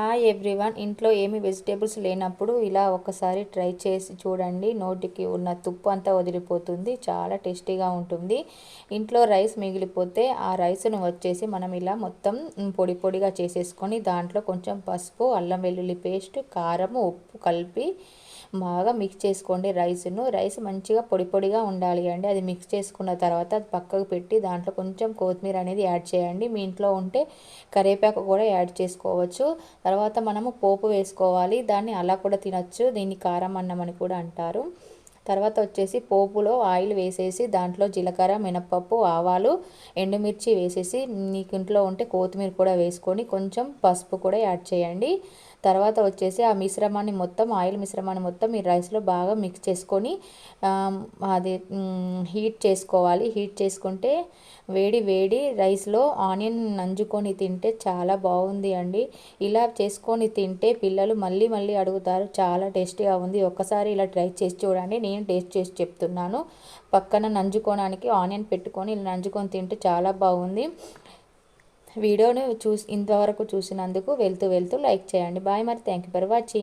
Hi everyone. ఇంట్లో ఏమి vegetables లేనప్పుడు ఇలా ఒకసారి ట్రై చేసి చూడండి. నోటికి ఉన్న తుప్పు అంతా వదిలిపోతుంది. చాలా టేస్టీగా ఉంటుంది. ఇంట్లో రైస్ మిగిలిపోతే ఆ రైస్ను వచ్చేసి మనం ఇలా మొత్తం పొడి పొడిగా చేసేసుకొని దాంట్లో కొంచెం పసుపు అల్లం వెల్లుల్లి పేస్ట్ కారం ఉప్పు కలిపి బాగా మిక్స్ చేసుకోండి రైస్ను. రైస్ మంచిగా పొడి పొడిగా ఉండాలి అండి. అది మిక్స్ చేసుకున్న తర్వాత అది పక్కకు పెట్టి దాంట్లో కొంచెం కొత్తిమీర అనేది యాడ్ చేయండి. మీ ఇంట్లో ఉంటే కరివేపాకు కూడా యాడ్ చేసుకోవచ్చు. తర్వాత మనము పోపు వేసుకోవాలి. దాన్ని అలా కూడా తినచ్చు. దీన్ని కారం అన్నం అని కూడా అంటారు. తర్వాత వచ్చేసి పోపులో ఆయిల్ వేసేసి దాంట్లో జీలకర్ర మినపప్పు ఆవాలు ఎండుమిర్చి వేసేసి మీకు ఇంట్లో ఉంటే కొత్తిమీర కూడా వేసుకొని కొంచెం పసుపు కూడా యాడ్ చేయండి. తర్వాత వచ్చేసి ఆ మిశ్రమాన్ని మొత్తం ఆయిల్ మిశ్రమాన్ని మొత్తం ఈ రైస్లో బాగా మిక్స్ చేసుకొని అది హీట్ చేసుకోవాలి. హీట్ చేసుకుంటే వేడి వేడి రైస్లో ఆనియన్ నంజుకొని తింటే చాలా బాగుంది అండి. ఇలా చేసుకొని తింటే పిల్లలు మళ్ళీ మళ్ళీ అడుగుతారు చాలా టేస్టీగా ఉంది. ఒక్కసారి ఇలా ట్రై చేసి చూడండి నేను టేస్ట్ చేసి చెప్తున్నాను. పక్కన నంజుకోవడానికి ఆనియన్ పెట్టుకొని ఇలా నంజుకొని తింటే చాలా బాగుంది. వీడియోని చూసి ఇంతవరకు చూసినందుకు వెళ్తూ వెళ్తూ లైక్ చేయండి. బాయ్ మరి. Thank you for watching.